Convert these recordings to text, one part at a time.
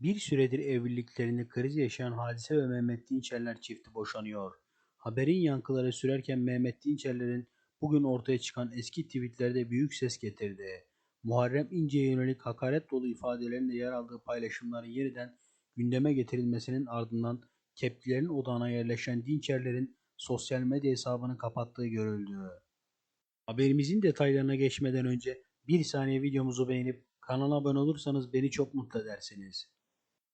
Bir süredir evliliklerinde kriz yaşayan Hadise ve Mehmet Dinçerler çifti boşanıyor. Haberin yankıları sürerken Mehmet Dinçerler'in bugün ortaya çıkan eski tweetlerde büyük ses getirdi. Muharrem İnce'ye yönelik hakaret dolu ifadelerinde yer aldığı paylaşımların yeniden gündeme getirilmesinin ardından tepkilerin odağına yerleşen Dinçerler'in sosyal medya hesabını kapattığı görüldü. Haberimizin detaylarına geçmeden önce bir saniye videomuzu beğenip kanala abone olursanız beni çok mutlu edersiniz.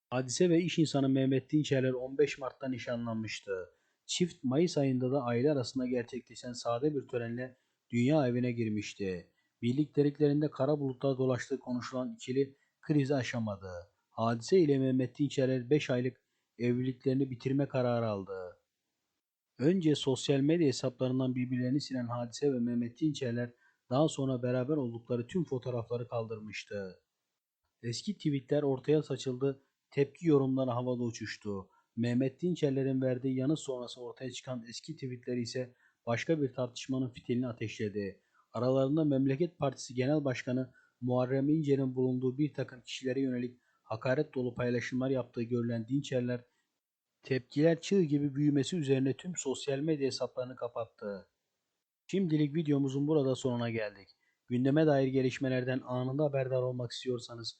Hadise ve iş insanı Mehmet Dinçerler 15 Mart'ta nişanlanmıştı. Çift Mayıs ayında da aile arasında gerçekleşen sade bir törenle dünya evine girmişti. Birlikteliklerinde kara bulutlar dolaştığı konuşulan ikili krizi aşamadı. Hadise ile Mehmet Dinçerler 5 aylık evliliklerini bitirme kararı aldı. Önce sosyal medya hesaplarından birbirlerini silen Hadise ve Mehmet Dinçerler daha sonra beraber oldukları tüm fotoğrafları kaldırmıştı. Eski tweetler ortaya saçıldı, tepki yorumları havada uçuştu. Mehmet Dinçerler'in verdiği yanıt sonrası ortaya çıkan eski tweetler ise başka bir tartışmanın fitilini ateşledi. Aralarında Memleket Partisi Genel Başkanı Muharrem İnce'nin bulunduğu bir takım kişilere yönelik hakaret dolu paylaşımlar yaptığı görülen Dinçerler, tepkiler çığ gibi büyümesi üzerine tüm sosyal medya hesaplarını kapattı. Şimdilik videomuzun burada sonuna geldik. Gündeme dair gelişmelerden anında haberdar olmak istiyorsanız